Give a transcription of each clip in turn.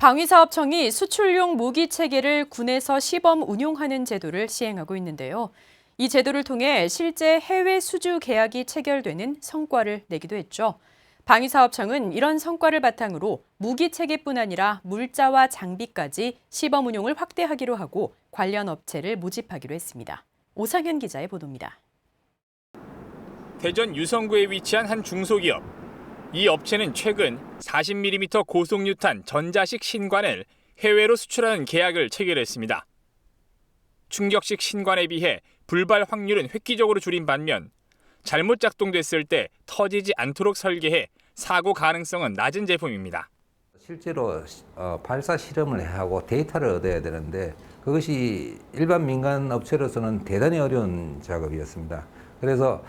방위사업청이 수출용 무기 체계를 군에서 시범 운용하는 제도를 시행하고 있는데요. 이 제도를 통해 실제 해외 수주 계약이 체결되는 성과를 내기도 했죠. 방위사업청은 이런 성과를 바탕으로 무기 체계뿐 아니라 물자와 장비까지 시범 운용을 확대하기로 하고 관련 업체를 모집하기로 했습니다. 오상현 기자의 보도입니다. 대전 유성구에 위치한 한 중소기업. 이 업체는 최근 40mm 고속유탄 전자식 신관을 해외로 수출하는 계약을 체결했습니다. 충격식 신관에 비해 불발 확률은 획기적으로 줄인 반면 잘못 작동됐을 때 터지지 않도록 설계해 사고 가능성은 낮은 제품입니다. 실제로 어, 발사 실험을 하고 데이터를 얻어야 되는데 그것이 일반 민간 업체로서는 대단히 어려운 작업이었습니다. 그래서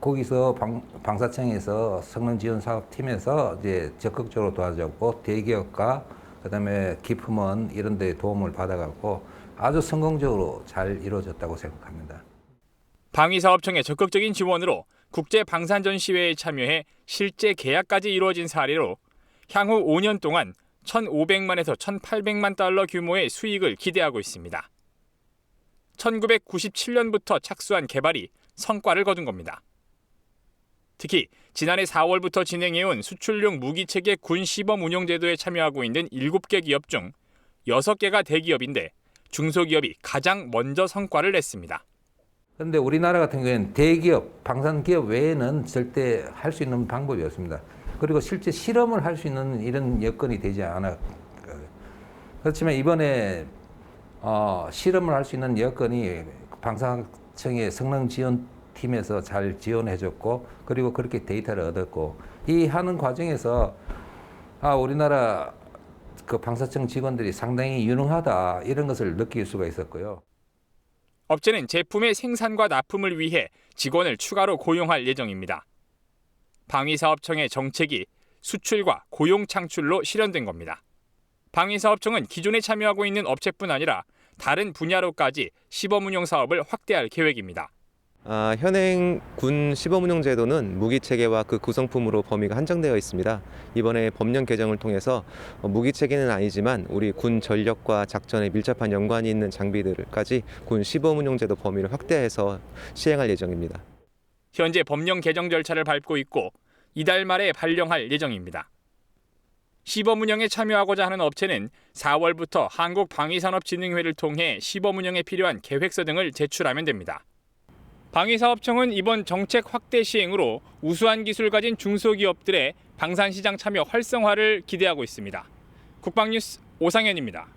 거기서 방, 방사청에서 성능 지원 사업팀에서 이제 적극적으로 도와줬고 대기업과 그다음에 기품원 이런 데 도움을 받아갖고 아주 성공적으로 잘 이루어졌다고 생각합니다. 방위사업청의 적극적인 지원으로 국제 방산 전 시회에 참여해 실제 계약까지 이루어진 사례로 향후 5년 동안 1,500만에서 1,800만 달러 규모의 수익을 기대하고 있습니다. 1997년부터 착수한 개발이 성과를 거둔 겁니다. 특히 지난해 4월부터 진행해온 수출용 무기체계 군 시범 운용 제도에 참여하고 있는 7개 기업 중 6개가 대기업인데 중소기업이 가장 먼저 성과를 냈습니다. 그런데 우리나라 같은 경우에는 대기업, 방산기업 외에는 절대 할 수 있는 방법이 없습니다. 그리고 실제 실험을 할 수 있는 이런 여건이 되지 않아. 그렇지만 이번에 어, 실험을 할 수 있는 여건이 방사청의 성능 지원 팀에서 잘 지원해줬고 그리고 그렇게 데이터를 얻었고 이 하는 과정에서 아 우리나라 그 방사청 직원들이 상당히 유능하다 이런 것을 느낄 수가 있었고요. 업체는 제품의 생산과 납품을 위해 직원을 추가로 고용할 예정입니다. 방위사업청의 정책이 수출과 고용 창출로 실현된 겁니다. 방위사업청은 기존에 참여하고 있는 업체뿐 아니라 다른 분야로까지 시범 운용 사업을 확대할 계획입니다. 아, 현행 군 시범운용 제도는 무기 체계와 그 구성품으로 범위가 한정되어 있습니다. 이번에 법령 개정을 통해서 어, 무기 체계는 아니지만 우리 군 전력과 작전에 밀접한 연관이 있는 장비들까지 군 시범운용 제도 범위를 확대해서 시행할 예정입니다. 현재 법령 개정 절차를 밟고 있고 이달 말에 발령할 예정입니다. 시범 운영에 참여하고자 하는 업체는 4월부터 한국방위산업진흥회를 통해 시범 운영에 필요한 계획서 등을 제출하면 됩니다. 방위사업청은 이번 정책 확대 시행으로 우수한 기술 가진 중소기업들의 방산시장 참여 활성화를 기대하고 있습니다. 국방뉴스 오상현입니다.